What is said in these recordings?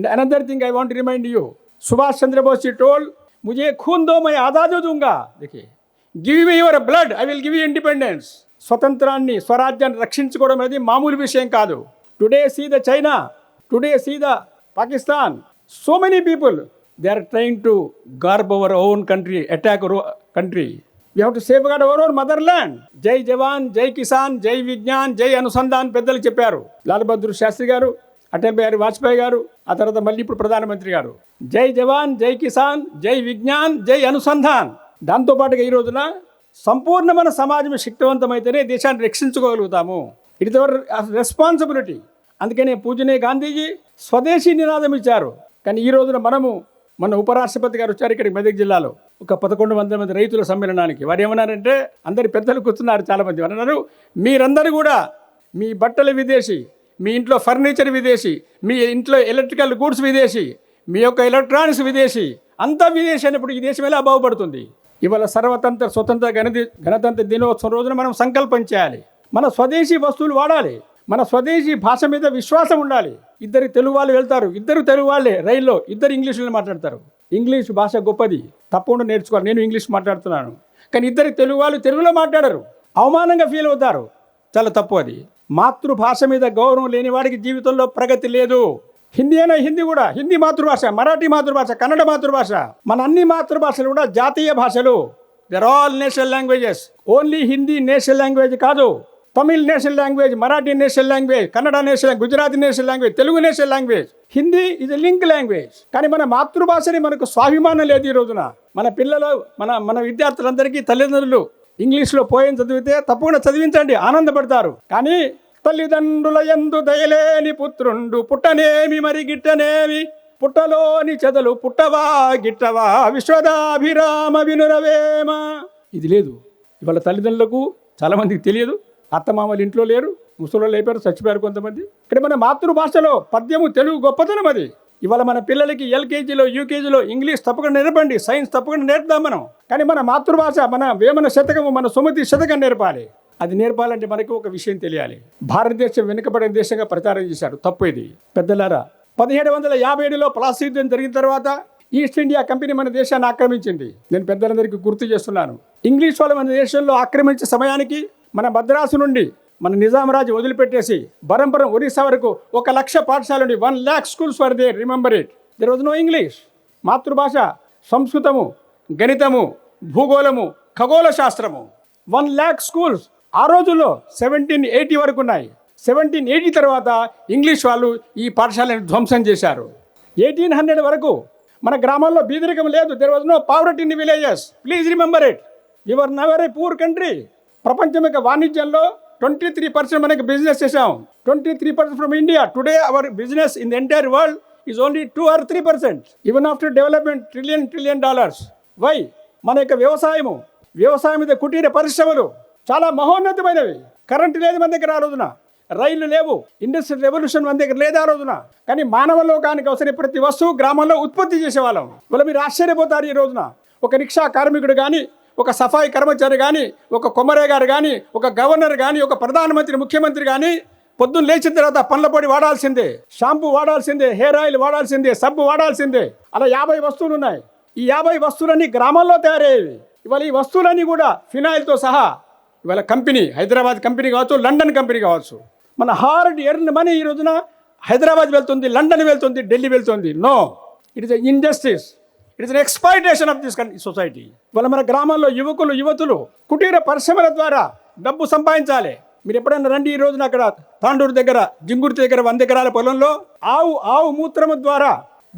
And another thing I want to remind you, Subhash Chandra Bose he told, मुझे खून दो मैं आज़ाद हो दूंगा देखिए give me your blood I will give you independence స్వతంత్రాన్ని స్వరాజ్యాన్ని రక్షించుకోవడం అనేది మామూలు విషయం కాదు today see the China today see the Pakistan so many people they are trying to grab our own country attack our country we have to safeguard our own motherland జై జవాన్ జై కిసాన్ జై విజ్ఞాన్ జై అనుసంధాన్ పెద్దలు చెప్పారు లాల్ బహదూర్ శాస్త్రి గారు అటల్ బిహారీ వాజ్పేయి గారు ఆ తర్వాత మళ్ళీ ఇప్పుడు ప్రధానమంత్రి గారు. జై జవాన్ జై కిసాన్ జై విజ్ఞాన్ జై అనుసంధాన్. దాంతోపాటుగా ఈ రోజున సంపూర్ణమైన సమాజం శక్తివంతమైతేనే దేశాన్ని రక్షించుకోగలుగుతాము. ఇట్ అవర్ రెస్పాన్సిబిలిటీ అందుకనే పూజనే గాంధీజీ స్వదేశీ నినాదం ఇచ్చారు. కానీ ఈ రోజున మనము మన ఉపరాష్ట్రపతి గారు వచ్చారు ఇక్కడ మెదక్ జిల్లాలో. ఒక పదకొండు వందల మంది రైతుల సమ్మేళనానికి. వారు ఏమన్నారంటే అందరి పెద్దలు కూర్చున్నారు చాలామంది. వారు అన్నారు మీరందరూ కూడా మీ బట్టలు విదేశీ మీ ఇంట్లో ఫర్నిచర్ విదేశీ మీ ఇంట్లో ఎలక్ట్రికల్ గూడ్స్ విదేశీ మీ యొక్క ఎలక్ట్రానిక్స్ విదేశీ అంతా విదేశీ అయినప్పుడు ఈ దేశం ఎలా బాగుపడుతుంది? ఇవాళ సర్వతంత్ర స్వతంత్ర గణది గణతంత్ర దినోత్సవం రోజున మనం సంకల్పం చేయాలి. మన స్వదేశీ వస్తువులు వాడాలి. మన స్వదేశీ భాష మీద విశ్వాసం ఉండాలి. ఇద్దరు తెలుగు వాళ్ళు వెళ్తారు. ఇద్దరు తెలుగు వాళ్ళే రైల్లో ఇద్దరు ఇంగ్లీష్లో మాట్లాడతారు. ఇంగ్లీష్ భాష గొప్పది. తప్పకుండా నేర్చుకోవాలి. నేను ఇంగ్లీష్ మాట్లాడుతున్నాను. కానీ ఇద్దరు తెలుగు వాళ్ళు తెలుగులో మాట్లాడరు. అవమానంగా ఫీల్ అవుతారు. చాలా తప్పు అది. మాతృభాష మీద గౌరవం లేని వాడికి జీవితంలో ప్రగతి లేదు. హిందీ అయినా హిందీ కూడా. హిందీ మాతృభాష మరాఠీ మాతృభాష కన్నడ మాతృభాష. మన అన్ని మాతృభాషలు కూడా జాతీయ భాషలు. There all national languages only Hindi national language కాదు. Tamil national language Marathi national language Kannada national Gujarati national language Telugu national language Hindi ఇది లింక్ లాంగ్వేజ్ కానీ మన మాతృభాషని మనకు స్వాభిమానం లేదు ఈ రోజున. మన పిల్లలు మన మన విద్యార్థులందరికీ తల్లిదండ్రులు ఇంగ్లీష్లో పోయిన చదివితే తప్పకుండా చదివించండి. ఆనందపడతారు. కానీ తల్లిదండ్రుల ఎందు దయలేని పుత్రుండు పుట్టనేమి మరి గిట్టనేమి? పుట్టలోని చెదలు పుట్టవా గిట్టవా? విశ్వదాభిరామ వినురవేమ. ఇది లేదు. ఇవాళ తల్లిదండ్రులకు చాలామందికి తెలియదు. అత్తమామలు ఇంట్లో లేరు. ముసలు అయిపోయారు చచ్చిపోయారు కొంతమంది. ఇక్కడ మన మాతృభాషలో పద్యము తెలుగు గొప్పతనం అది. ఇవాళ మన పిల్లలకి ఎల్కేజీలో యూకేజీలో ఇంగ్లీష్ తప్పకుండా నేర్పండి. సైన్స్ తప్పకుండా నేర్పుదాం మనం. కానీ మన మాతృభాష మన వేమన శతకము మన సుమతి శతకం నేర్పాలి. అది నేర్పాలంటే మనకి ఒక విషయం తెలియాలి. భారతదేశం వెనుకబడిన దేశంగా ప్రచారం చేశారు. తప్పు ఇది. పెద్దలారా పదిహేడు వందల యాభై ఏడులో ప్లాస్టిక్ యుద్ధం జరిగిన తర్వాత ఈస్ట్ ఇండియా కంపెనీ మన దేశాన్ని ఆక్రమించింది. నేను పెద్దలందరికీ గుర్తు చేస్తున్నాను. ఇంగ్లీష్ వాళ్ళు మన దేశంలో ఆక్రమించే సమయానికి మన మద్రాసు నుండి మన నిజామరాజు వదిలిపెట్టేసి బరంపురం ఒరిస్సా వరకు ఒక లక్ష పాఠశాల నుండి one lakh schools were they remember it. There was no English. మాతృభాష సంస్కృతము గణితము భూగోళము ఖగోళ శాస్త్రము. వన్ ల్యాక్ స్కూల్స్ ఆ రోజుల్లో సెవెంటీన్ ఎయిటీ వరకు ఉన్నాయి. సెవెంటీన్ ఎయిటీ తర్వాత ఇంగ్లీష్ వాళ్ళు ఈ పాఠశాలను ధ్వంసం చేశారు. ఎయిటీన్ హండ్రెడ్ వరకు మన గ్రామాల్లో బీదరికం లేదు. There was no poverty in villages please remember it your never a poor country ప్రపంచం యొక్క వాణిజ్యంలో ట్వంటీ త్రీ పర్సెంట్ మనకి బిజినెస్ చేసాం twenty three percent from India today our business in the entire world is only two or three percent even after development trillion trillion dollars why మన యొక్క వ్యవసాయము వ్యవసాయం మీద కుటీర పరిశ్రమలు చాలా మహోన్నతమైనవి. కరెంటు లేదు మన దగ్గర ఆ రోజున. రైళ్ళు లేవు. ఇండస్ట్రియల్ రెవల్యూషన్ మన దగ్గర లేదు ఆ రోజున. కానీ మానవ లోకానికి అవసరం ప్రతి వస్తువు గ్రామంలో ఉత్పత్తి చేసేవాళ్ళం. వాళ్ళు మీరు ఆశ్చర్యపోతారు ఈ రోజున. ఒక రిక్షా కార్మికుడు కానీ ఒక సఫాయి కర్మచారి కానీ ఒక కొమ్మరే గారు కానీ ఒక గవర్నర్ కానీ ఒక ప్రధానమంత్రి ముఖ్యమంత్రి కానీ పొద్దున్న లేచిన తర్వాత పండ్ల పొడి వాడాల్సిందే. షాంపూ వాడాల్సిందే. హెయిర్ ఆయిల్ వాడాల్సిందే. సబ్బు వాడాల్సిందే. అలా యాభై వస్తువులు ఉన్నాయి. ఈ యాభై వస్తువులన్నీ గ్రామాల్లో తయారయ్యేవి. ఇవాళ ఈ వస్తువులన్నీ కూడా ఫినాయిల్తో సహా ఇవాళ కంపెనీ హైదరాబాద్ కంపెనీ కావచ్చు లండన్ కంపెనీ కావచ్చు. మన హార్డ్ ఎర్న్ మనీ ఈ రోజున హైదరాబాద్ వెళ్తుంది లండన్ వెళ్తుంది ఢిల్లీ వెళ్తుంది. No it is injustice it is exploitation of this society ఇవాళ మన గ్రామాల్లో యువకులు యువతులు కుటీర పరిశ్రమల ద్వారా డబ్బు సంపాదించాలి. మీరు ఎప్పుడైనా రండి ఈ రోజున అక్కడ తాండూరు దగ్గర జింగుర్తి దగ్గర వంద ఎకరాల పొలంలో ఆవు ఆవు మూత్రము ద్వారా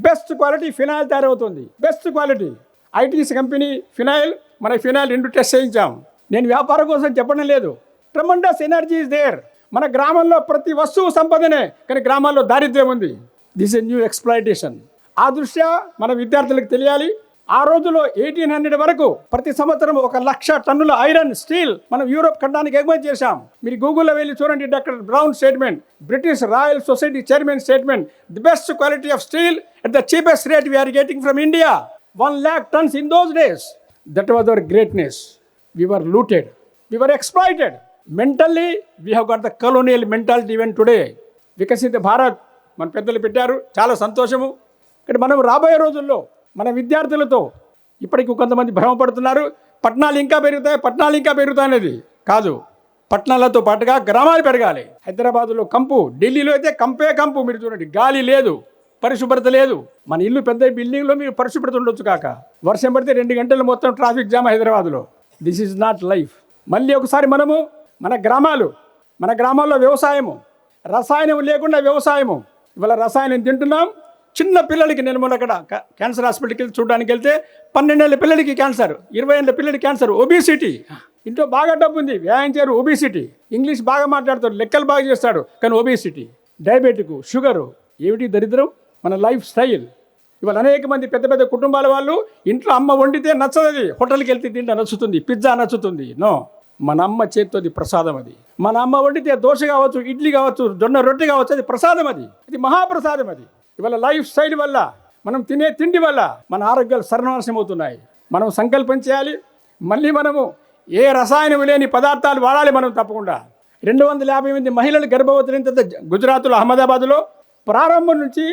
బెస్ట్ క్వాలిటీ ఫినాయిల్ తయారవుతుంది. Best quality ITC company phenyl మన ఫినాయిల్ రెండు టెస్ట్ చేయించాం. నేను వ్యాపారం కోసం చెప్పడం లేదు. ట్రమండస్ ఎనర్జీ ఇస్ దేర్ మన గ్రామంలో ప్రతి వస్తువు సంపదనే కానీ గ్రామాల్లో దారిద్ర్యం ఉంది. దిస్ ఇస్ న్యూ ఎక్స్ప్లాయిటేషన్ ఆ దృష్ట్యా మన విద్యార్థులకు తెలియాలి. ఆ రోజులో ఎయిటీన్ హండ్రెడ్ వరకు ప్రతి సంవత్సరం ఒక లక్ష టన్నుల ఐరన్ స్టీల్ మనం యూరోప్ ఖండానికి ఎగుమతి చేశాం. మీరు గూగుల్లో వెళ్ళి చూడండి doctor Brown statement British Royal Society chairman statement the best quality of steel at the cheapest rate we are getting from India. One lakh tons in those days. That was our greatness we were looted, we were exploited. Mentally, we have got the colonial mentality even today. వికసిత భారత్ మన పెద్దలు పెట్టారు. చాలా సంతోషము. కానీ మనం రాబోయే రోజుల్లో మన విద్యార్థులతో ఇప్పటికి కొంతమంది భ్రమపడుతున్నారు పట్టణాలు ఇంకా పెరుగుతాయి పట్టణాలు ఇంకా పెరుగుతాయి అనేది కాదు. పట్టణాలతో పాటుగా గ్రామాలు పెరగాలి. హైదరాబాదులో కంపు ఢిల్లీలో అయితే కంపే కంపు మీరు చూడండి. గాలి లేదు పరిశుభ్రత లేదు. మన ఇల్లు పెద్ద బిల్డింగ్లో మీరు పరిశుభ్రత ఉండొచ్చు కాక. వర్షం పడితే రెండు గంటలు మొత్తం ట్రాఫిక్ జామ్ హైదరాబాద్లో. దిస్ ఈజ్ నాట్ లైఫ్ మళ్ళీ ఒకసారి మనము మన గ్రామాలు మన గ్రామాల్లో వ్యవసాయము రసాయనం లేకుండా వ్యవసాయము. ఇవాళ రసాయనం తింటున్నాం. చిన్న పిల్లలకి నేను మొన్న అక్కడ క్యాన్సర్ హాస్పిటల్కి వెళ్ళి చూడడానికి వెళ్తే పన్నెండేళ్ళ పిల్లలకి క్యాన్సర్ ఇరవై ఏళ్ళ పిల్లలకి క్యాన్సర్ ఒబిసిటీ ఇంట్లో బాగా డబ్బు ఉంది. వ్యాయామం చేయరు ఒబిసిటీ ఇంగ్లీష్ బాగా మాట్లాడతాడు లెక్కలు బాగా చేస్తాడు కానీ ఒబిసిటీ డయాబెటిక్ షుగరు ఏమిటి దరిద్రం? మన లైఫ్ స్టైల్ ఇవాళ అనేక మంది పెద్ద పెద్ద కుటుంబాల వాళ్ళు ఇంట్లో అమ్మ వండితే నచ్చదది హోటల్కి వెళ్తే తింటే నచ్చుతుంది పిజ్జా నచ్చుతుంది. నో మన అమ్మ చేత్తోది ప్రసాదం అది. మన అమ్మ వండితే దోశ కావచ్చు ఇడ్లీ కావచ్చు జొన్న రొట్టె కావచ్చు అది ప్రసాదం అది. ఇది మహాప్రసాదం అది. ఇవాళ లైఫ్ స్టైల్ వల్ల మనం తినే తిండి వల్ల మన ఆరోగ్యాలు సర్వనాశనం అవుతున్నాయి మనం సంకల్పం చేయాలి. మళ్ళీ మనము ఏ రసాయనం లేని పదార్థాలు వాడాలి మనం తప్పకుండా. రెండు వందల యాభై మంది మహిళలు గర్భవతులైన తర్వాత గుజరాత్లో అహ్మదాబాద్లో ప్రారంభం నుంచి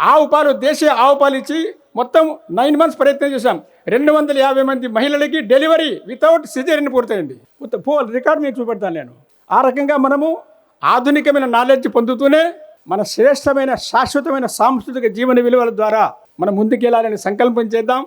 ఆవు పాలు దేశీయ ఆవు పాలు ఇచ్చి మొత్తం నైన్ మంత్స్ ప్రయత్నం చేశాం. రెండు వందల యాభై మంది మహిళలకి డెలివరీ వితౌట్ సిజరీన్ పూర్తయింది. ఉత్త- రికార్డ్ మీకు చూపెడతాను నేను. ఆ రకంగా మనము ఆధునికమైన నాలెడ్జ్ పొందుతూనే మన శ్రేష్టమైన శాశ్వతమైన సాంస్కృతిక జీవన విలువల ద్వారా మనం ముందుకెళ్ళాలని సంకల్పం చేద్దాం.